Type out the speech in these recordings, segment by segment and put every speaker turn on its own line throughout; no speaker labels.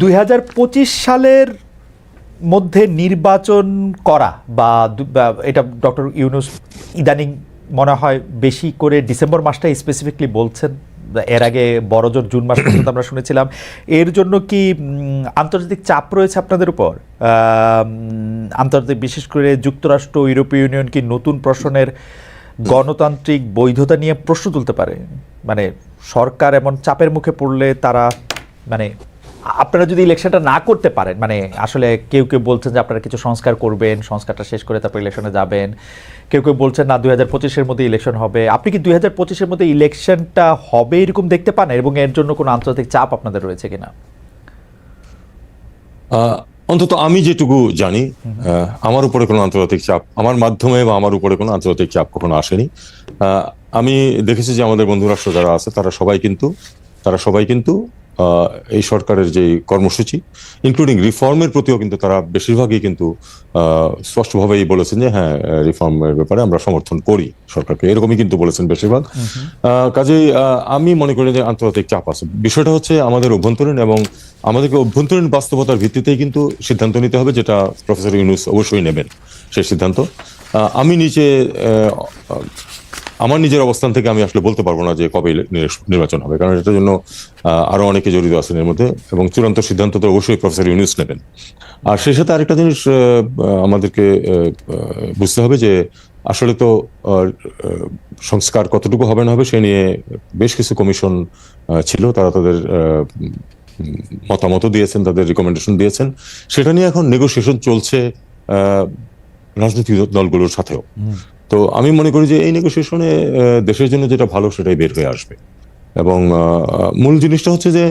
দুই হাজার পঁচিশ সালের মধ্যে নির্বাচন করা বা এটা ডক্টর ইউনুস ইদানিং মনে হয় বেশি করে ডিসেম্বর মাসটাই স্পেসিফিকলি বলছেন। এর আগে বড়জোর জুন মাস পর্যন্ত আমরা শুনেছিলাম। এর জন্য কি আন্তর্জাতিক চাপ রয়েছে আপনাদের উপর? আন্তর্জাতিক বিশেষ করে যুক্তরাষ্ট্র, ইউরোপীয় ইউনিয়ন কি নতুন প্রশ্নের গণতান্ত্রিক বৈধতা নিয়ে প্রশ্ন তুলতে পারে। মানে সরকার এমন চাপের মুখে পড়লে তারা মানে আপনারা যদি ইলেকশনটা না করতে পারেন মানে আসলে কেউ কেউ বলছেন যে আপনারা কিছু সংস্কার করবেন, সংস্কারটা শেষ করে তারপর ইলেকশনে যাবেন। কেউ কেউ বলছেন, না, দুই হাজার পঁচিশের মধ্যে ইলেকশন হবে। আপনি কি দুই হাজার পঁচিশের মধ্যে ইলেকশনটা হবে এরকম দেখতে পান? এবং এর জন্য কোনো আন্তর্জাতিক চাপ আপনাদের রয়েছে কিনা?
অন্তত আমি যেটুকু জানি আমার উপরে কোনো আন্তর্জাতিক চাপ, আমার মাধ্যমে বা আমার উপরে কোনো আন্তর্জাতিক চাপ কখনো আসেনি। আমি দেখেছি যে আমাদের বন্ধুরাষ্ট্র যারা আছে, তারা সবাই কিন্তু, তারা সবাই কিন্তু এই সরকারের যে কর্মসূচি ইনক্লুডিং রিফর্মের প্রতিও কিন্তু তারা বেশিরভাগই কিন্তু স্পষ্টভাবেই বলেছেন যে হ্যাঁ রিফর্মের ব্যাপারে আমরা সমর্থন করি সরকারকে। এরকমই কিন্তু বলেছেন বেশিরভাগ। কাজেই আহ, আমি মনে করি যে আন্তর্জাতিক চাপ আছে। বিষয়টা হচ্ছে আমাদের অভ্যন্তরীণ এবং আমাদেরকে অভ্যন্তরীণ বাস্তবতার ভিত্তিতেই কিন্তু সিদ্ধান্ত নিতে হবে যেটা প্রফেসর ইউনুস অবশ্যই নেবেন সেই সিদ্ধান্ত। আমি নিজে আহ, আমার নিজের অবস্থান থেকে আমি আসলে বলতে পারব না যে কবে নির্বাচন হবে কারণ এটার জন্য আহ, আরও অনেকে জড়িত আছেন এর মধ্যে এবং চূড়ান্ত সিদ্ধান্ত তো অবশ্যই প্রফেসর ইউনুস নেবেন। আর সেই সাথে আরেকটা জিনিস আমাদেরকে বুঝতে হবে যে আসলে তো সংস্কার কতটুকু হবে না হবে সে নিয়ে বেশ কিছু কমিশন ছিল তারা তাদের আহ, উম, মতামত দিয়েছেন তাদের রিকমেন্ডেশন দিয়েছেন। সেটা নিয়ে এখন নেগোসিয়েশন চলছে রাজনৈতিক দলগুলোর সাথেও। তো আমি মনে করি যে এই নেগোসিয়েশনে দেশের জন্য যেটা ভালো সেটাই বের হয়ে আসবে। এবং মূল জিনিসটা হচ্ছে যে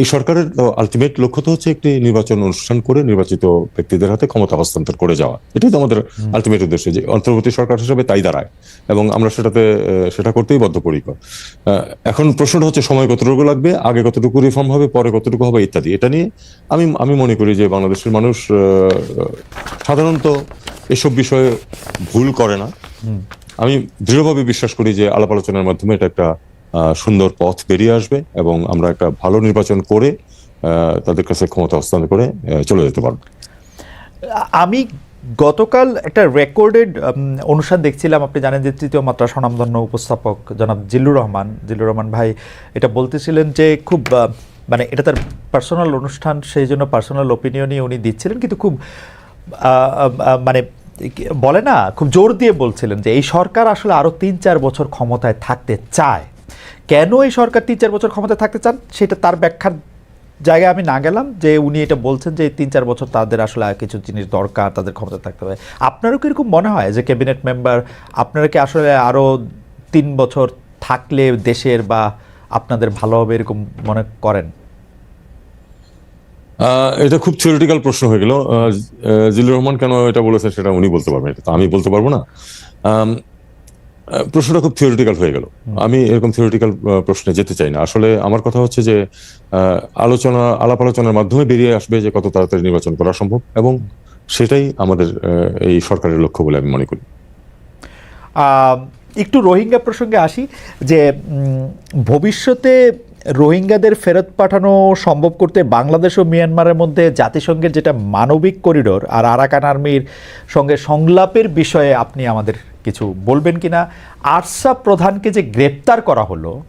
এই সরকারের আলটিমেট লক্ষ্য তো হচ্ছে একটি নির্বাচন অনুষ্ঠান করে নির্বাচিত ব্যক্তিদের হাতে ক্ষমতা হস্তান্তর করে যাওয়া। এটাই তো আমাদের আলটিমেট উদ্দেশ্য যে অন্তর্বর্তী সরকার হিসেবে তাই দাঁড়ায়। এবং আমরা সেটাতে সেটা করতেই বদ্ধপরিকর। এখন প্রশ্নটা হচ্ছে সময় কতটুকু লাগবে আগে কতটুকু রিফর্ম হবে পরে কতটুকু হবে ইত্যাদি। এটা নিয়ে আমি আমি মনে করি যে বাংলাদেশের মানুষ সাধারণত এসব বিষয়ে ভুল করে না। আমি দৃঢ়ভাবে বিশ্বাস করি যে আলাপ আলোচনার মাধ্যমে এটা একটা সুন্দর পথ বেরিয়ে আসবে এবং আমরা একটা ভালো নির্বাচন করে তাদের কাছে ক্ষমতা হস্তান্তর করে চলে যেতে পারব।
আমি গতকাল একটা রেকর্ডেড অনুষ্ঠান দেখছিলাম। আপনি জানেন যে তৃতীয় মাত্রা স্বনামধন্য উপস্থাপক জনাব জিল্লুর রহমান জিল্লুর রহমান ভাই এটা বলতেছিলেন যে খুব মানে এটা তার পার্সোনাল অনুষ্ঠান সেই জন্য পার্সোনাল ওপিনিয়নই উনি দিচ্ছিলেন। কিন্তু খুব মানে বলে না, খুব জোর দিয়ে বলছিলেন যে এই সরকার আসলে আরও তিন চার বছর ক্ষমতায় থাকতে চায়। কেন এই সরকার তিন চার বছর ক্ষমতায় থাকতে চান? সেটা তার ব্যাখ্যার জায়গায় আমি না গেলাম যে উনি এটা বলছেন যে তিন চার বছর তাদের আসলে কিছু জিনিস দরকার, তাদের ক্ষমতা থাকতে হবে। আপনারও কি এরকম মনে হয় যে ক্যাবিনেট মেম্বার আপনারা কি আসলে আরও তিন বছর থাকলে দেশের বা আপনাদের ভালো হবে এরকম মনে করেন?
এটা খুব থিওরিটিক্যাল প্রশ্ন হয়ে গেল। জিল্লুর রহমান কেন এটা বলেছেন সেটা উনি বলতে পারবেন। এটা তো আমি বলতে পারব না। প্রশ্নটা খুব থিওরিটিক্যাল হয়ে গেল। আমি এরকম থিওরিটিক্যাল প্রশ্নে যেতে চাই না। আসলে আমার কথা হচ্ছে যে আলোচনা আলাপ আলোচনার মাধ্যমে বেরিয়ে আসবে যে কত তাড়াতাড়ি নির্বাচন করা সম্ভব এবং সেটাই আমাদের এই সরকারের লক্ষ্য বলে আমি মনে করি।
একটু রোহিঙ্গা প্রসঙ্গে আসি যে ভবিষ্যতে রোহিঙ্গাদের ফেরত পাঠানো সম্ভব করতে বাংলাদেশ ও মিয়ানমারের মধ্যে জাতিসংঘের যেটা মানবিক করিডোর আর আরাকান আর্মির সঙ্গে সংলাপের বিষয়ে আপনি আমাদের কিছু বলবেন কি না আরসা প্রধানকে যে গ্রেপ্তার করা হলো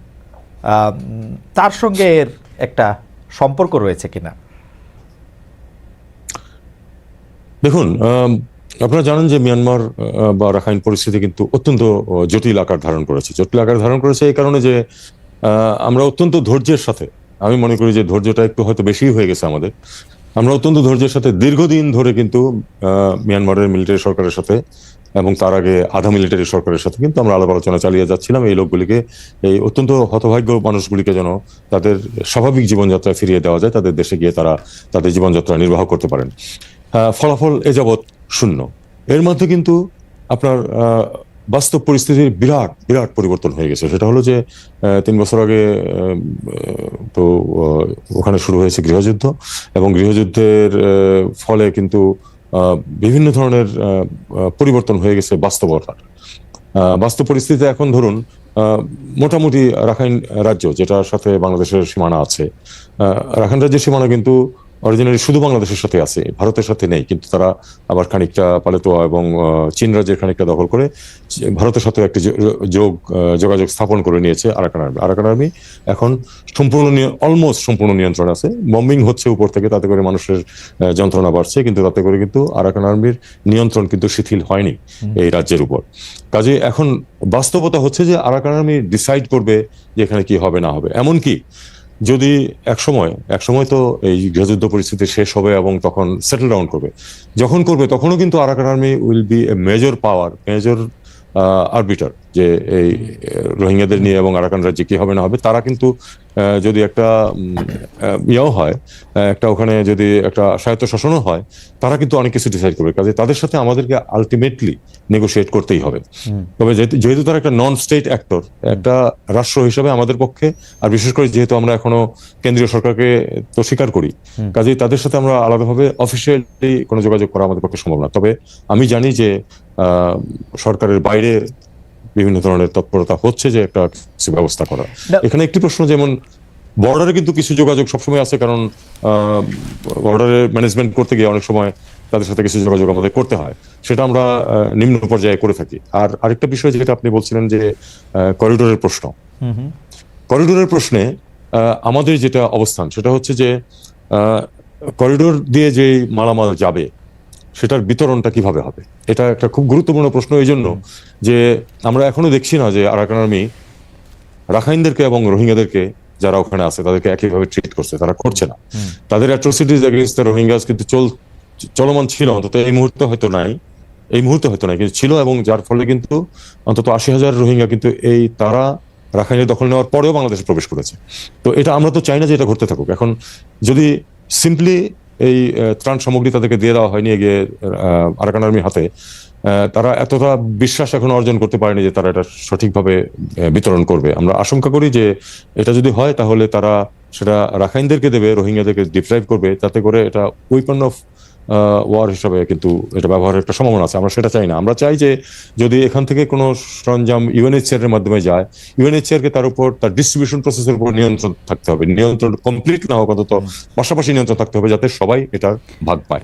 তার সঙ্গে এর একটা সম্পর্ক রয়েছে কিনা?
দেখুন আপনারা জানেন যে মিয়ানমার বা রাখাইন পরিস্থিতি কিন্তু অত্যন্ত জটিল আকার ধারণ করেছে। জটিল আকার ধারণ করেছে এই কারণে যে আমরা অত্যন্ত ধৈর্যের সাথে, আমি মনে করি যে ধৈর্যটা একটু হয়তো বেশি হয়ে গেছে আমাদের, আমরা অত্যন্ত ধৈর্যের সাথে দীর্ঘদিন ধরে কিন্তু মিয়ানমারের মিলিটারি সরকারের সাথে এবং তার আগে আধা মিলিটারি সরকারের সাথে কিন্তু আমরা আলাপ আলোচনা চালিয়ে যাচ্ছিলাম এই লোকগুলিকে, এই অত্যন্ত হতভাগ্য মানুষগুলিকে যেন তাদের স্বাভাবিক জীবনযাত্রায় ফিরিয়ে দেওয়া যায়, তাদের দেশে গিয়ে তারা তাদের জীবনযাত্রা নির্বাহ করতে পারেন। ফলাফল এ যাবৎ শূন্য। এর মধ্যে কিন্তু আপনার বাস্তব পরিস্থিতির বিরাট বিরাট পরিবর্তন হয়ে গেছে। সেটা হলো যে তিন বছর আগে তো ওখানে শুরু হয়েছে গৃহযুদ্ধ এবং গৃহযুদ্ধের ফলে কিন্তু বিভিন্ন ধরনের পরিবর্তন হয়ে গেছে বাস্তবতার। বাস্তব পরিস্থিতিতে এখন ধরুন মোটামুটি রাখাইন রাজ্য, যেটার সাথে বাংলাদেশের সীমানা আছে রাখাইন রাজ্যের সীমানা কিন্তু অরিজিনালি শুধু বাংলাদেশের সাথে আছে ভারতের সাথে নেই কিন্তু তারা আবার খানিকটা পালেতোয়া এবং চীন রাজ্যের খানিকটা দখল করে ভারতের সাথে একটি যোগ যোগাযোগ স্থাপন করে নিয়েছে আরাকান আর্মি। আরাকান আর্মি এখন সম্পূর্ণ অলমোস্ট সম্পূর্ণ নিয়ন্ত্রণ আছে। বম্বিং হচ্ছে উপর থেকে তাতে করে মানুষের যন্ত্রণা বাড়ছে কিন্তু তাতে করে কিন্তু আরাকান আর্মির নিয়ন্ত্রণ কিন্তু শিথিল হয়নি এই রাজ্যের উপর। কাজে এখন বাস্তবতা হচ্ছে যে আরাকান আর্মি ডিসাইড করবে যে এখানে কি হবে না হবে। এমনকি যদি এক সময় এক সময় তো এই গৃহযুদ্ধ পরিস্থিতি শেষ হবে এবং তখন সেটেল ডাউন করবে। যখন করবে, তখনও কিন্তু Arakan army will be a major power major arbiter যে এই রোহিঙ্গাদের নিয়ে এবং আরাকান রাজ্যে কি হবে না হবে তারা কিন্তু যদি একটা ইয়েও হয় একটা ওখানে যদি একটা স্বায়ত্ত শাসনও হয় তারা কিন্তু অনেক কিছু ডিসাইড করবে। কাজে তাদের সাথে আমাদেরকে আলটিমেটলি নেগোশিয়েট করতেই হবে। তবে যেহেতু- তারা একটা নন স্টেট অ্যাক্টর একটা রাষ্ট্র হিসেবে আমাদের পক্ষে আর বিশেষ করে যেহেতু আমরা এখনও কেন্দ্রীয় সরকারকে তো স্বীকার করি কাজেই তাদের সাথে আমরা আলাদাভাবে অফিসিয়ালি কোনো যোগাযোগ করা আমাদের পক্ষে সম্ভব না। তবে আমি জানি যে সরকারের বাইরে বিভিন্ন ধরনের তৎপরতা হচ্ছে যে একটা কিছু ব্যবস্থা করা। এখানে একটি প্রশ্ন যেমন বর্ডারে কিন্তু কিছু যোগাযোগ সবসময় আছে কারণ বর্ডারে ম্যানেজমেন্ট করতে গিয়ে অনেক সময় তাদের সাথে কিছু যোগাযোগ আমাদের করতে হয়। সেটা আমরা নিম্ন পর্যায়ে করে থাকি। আর আরেকটা বিষয় যেটা আপনি বলছিলেন যে করিডোরের প্রশ্ন। করিডোরের প্রশ্নে আমাদের যেটা অবস্থান সেটা হচ্ছে যে করিডোর দিয়ে যে মালামাল যাবে সেটার বিতরণটা কীভাবে হবে? এটা একটা খুব গুরুত্বপূর্ণ প্রশ্ন এই জন্য যে আমরা এখনও দেখছি না যে আরাকান আর্মি রাখাইনদেরকে এবং রোহিঙ্গাদেরকে যারা ওখানে আছে তাদেরকে একইভাবে ট্রিট করছে তারা করছে না। তাদের অ্যাট্রোসিটিজ এগেনস্ট দ্য রোহিঙ্গাস কিন্তু চল চলমান ছিল অন্তত এই মুহূর্তে হয়তো নাই এই মুহূর্তে হয়তো নাই কিন্তু ছিল এবং যার ফলে কিন্তু অন্তত আশি হাজার রোহিঙ্গা কিন্তু এই তারা রাখাইনের দখল নেওয়ার পরেও বাংলাদেশে প্রবেশ করেছে। তো এটা আমরা তো চাই না যে এটা ঘটতে থাকুক। এখন যদি সিম্পলি এই ত্রাণ সামগ্রী তাদেরকে দিয়ে দেওয়া হয়নি গিয়ে আরাকান আর্মির হাতে। তারা এতটা বিশ্বাস এখন অর্জন করতে পারেনি যে তারা এটা সঠিকভাবে বিতরণ করবে। আমরা আশঙ্কা করি যে এটা যদি হয় তাহলে তারা সেটা রাখাইনদেরকে দেবে, রোহিঙ্গাদেরকে ডিপ্রাইভ করবে, তাতে করে এটা উইপন অফ ওয়ার হিসাবে কিন্তু এটা ব্যবহারের একটা সম্ভাবনা আছে। আমরা সেটা চাই না। আমরা চাই যে যদি এখান থেকে কোনো সরঞ্জাম ইউএনএচের এর মাধ্যমে যায় ইউএনএচের কে তার উপর তার ডিস্ট্রিবিউশন প্রসেসের উপর নিয়ন্ত্রণ থাকতে হবে। নিয়ন্ত্রণ কমপ্লিট না হোক অন্তত পাশাপাশি নিয়ন্ত্রণ থাকতে হবে যাতে সবাই এটার ভাগ পায়।